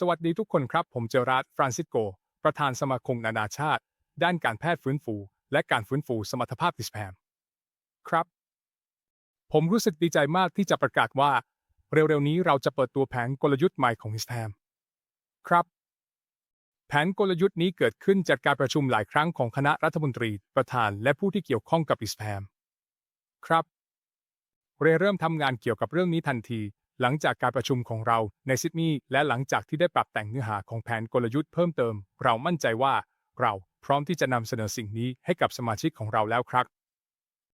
สวัสดีทุกคนครับ ผมเจอราร์ดฟรานซิสโก ประธานสมาคมนานาชาติ ด้านการแพทย์ฟื้นฟู และการฟื้นฟูสมรรถภาพดิสแพมครับ ผมรู้สึกดีใจมากที่จะประกาศว่า เร็วๆนี้เราจะเปิดตัวแผนกลยุทธ์ใหม่ของฮิสแพมครับ แผนกลยุทธ์นี้เกิดขึ้นจากการประชุมหลายครั้งของคณะรัฐมนตรี ประธานและผู้ที่เกี่ยวข้องกับอิสแพมครับเรเริ่มทำงานเกี่ยวกับเรื่องนี้ทันที หลังจากการประชุมของเราในซิดนีย์และหลังจากที่ได้ปรับแต่งเนื้อหาของแผนกลยุทธ์เพิ่มเติม เรามั่นใจว่าเราพร้อมที่จะนำเสนอสิ่งนี้ให้กับสมาชิกของเราแล้วครับ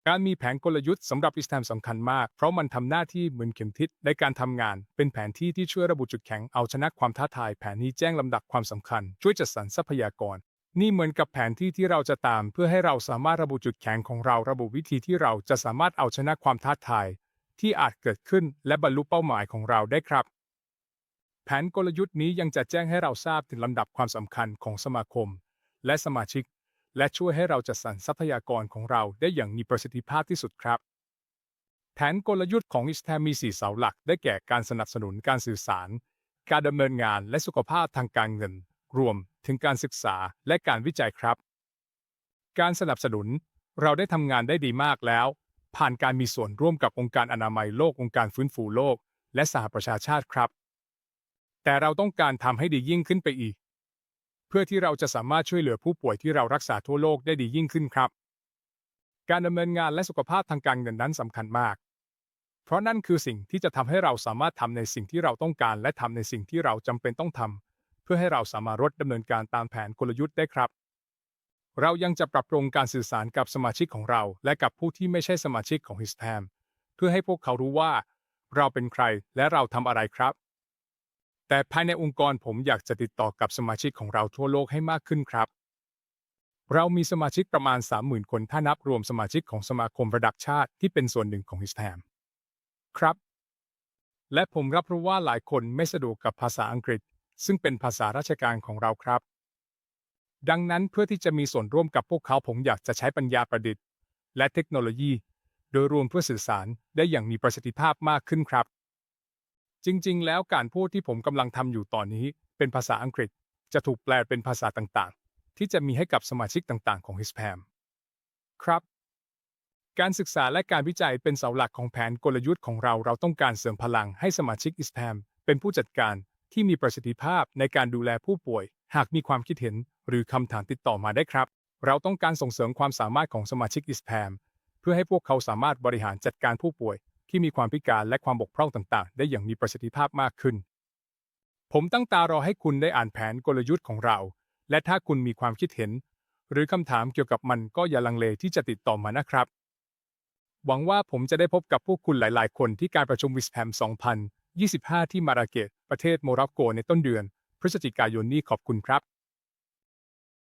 การมีแผนกลยุทธ์สำหรับอิสแทมสำคัญมาก เพราะมันทำหน้าที่เหมือนเข็มทิศในการทำงาน เป็นแผนที่ที่ช่วยระบุจุดแข็งเอาชนะความท้าทาย แผนนี้แจ้งลำดับความสำคัญ ช่วยจัดสรรทรัพยากร นี่เหมือนกับแผนที่ที่เราจะตาม เพื่อให้เราสามารถระบุจุดแข็งของเราระบุวิธีที่เราจะสามารถเอาชนะความท้าทาย ที่อาจเกิดขึ้นและบรรลุเป้าหมายของเราได้ครับ แผนกลยุทธ์นี้ยังจะแจ้งให้เราทราบถึงลำดับความสำคัญของสมาคม และสมาชิก และช่วยให้เราจัดสรรทรัพยากรของเราได้อย่างมีประสิทธิภาพที่สุดครับ แผนกลยุทธ์ของอิสแทมมี4เสาหลัก ได้แก่การสนับสนุนการสื่อสาร การดำเนินงานและสุขภาพทางการเงิน รวมถึงการศึกษาและการวิจัยครับ การสนับสนุนเราได้ทำงานได้ดีมากแล้ว ผ่านการมีส่วนร่วมกับองค์การอนามัยโลกองค์การฟื้นฟูโลก และสหประชาชาติครับ แต่เราต้องการทำให้ดียิ่งขึ้นไปอีก เพื่อที่เราจะสามารถช่วยเหลือผู้ป่วยที่เรารักษาทั่วโลกได้ดียิ่งขึ้นครับ การดำเนินงานและสุขภาพทางการเงินนั้นสำคัญมาก เพราะนั่นคือสิ่งที่จะทำให้เราสามารถทำในสิ่งที่เราต้องการและทำในสิ่งที่เราจำเป็นต้องทำเพื่อให้เราสามารถดดำเนินการตามแผนกลยุทธ์ได้ครับ เรายังจะปรับปรุงการสื่อสารกับสมาชิกของเรา และกับผู้ที่ไม่ใช่สมาชิกของ h i s t a m เพื่อให้พวกเขารู้ว่า เราเป็นใครและเราทำอะไรครับ แต่ภายในองค์กรผมอยากจะติดต่อกับสมาชิกของเราทั่วโลกให้มากขึ้นครับ เรามีสมาชิกประมาณ 30,000 คนถ้านับรวมสมาชิกของสมาคมระดับชาติที่เป็นส่วนหนึ่งของ h i s t a m ครับ และผมรับรู้ว่าหลายคนไม่สะดวกกับภาษาอังกฤษ ซึ่งเป็นภาษาราชการของเราครับ ดังนั้นเพื่อที่จะมีส่วนร่วมกับพวกเขาผมอยากจะใช้ปัญญาประดิษฐ์ และเทคโนโลยี โดยรวมเพื่อสื่อสารได้อย่างมีประสิทธิภาพมากขึ้นครับ จริงๆ แล้วการพูดที่ผมกำลังทำอยู่ตอนนี้ เป็นภาษาอังกฤษ จะถูกแปลเป็นภาษาต่างๆ ที่จะมีให้กับสมาชิกต่างๆ ของ HISPAM ครับ การศึกษาและการวิจัยเป็นเสาหลักของแผนกลยุทธ์ของเราเราต้องการเสริมพลังให้สมาชิก HISPAM เป็นผู้จัดการ ที่มีประสิทธิภาพในการดูแลผู้ป่วย หากมีความคิดเห็นหรือคำถามติดต่อมาได้ครับ เราต้องการส่งเสริมความสามารถของสมาชิก ISPAM เพื่อให้พวกเขาสามารถบริหารจัดการผู้ป่วย ที่มีความพิการและความบกพร่องต่างๆ ได้อย่างมีประสิทธิภาพมากขึ้น ผมตั้งตารอให้คุณได้อ่านแผนกลยุทธ์ของเรา และถ้าคุณมีความคิดเห็น หรือคำถามเกี่ยวกับมันก็อย่าลังเลที่จะติดต่อมานะครับ หวังว่าผมจะได้พบกับพวกคุณหลาย ๆ คนที่การประชุมวิสแพม 2000 25 ที่มาราเกตประเทศโมร็อกโกในต้นเดือน พฤศจิกายนนี้ขอบคุณครับ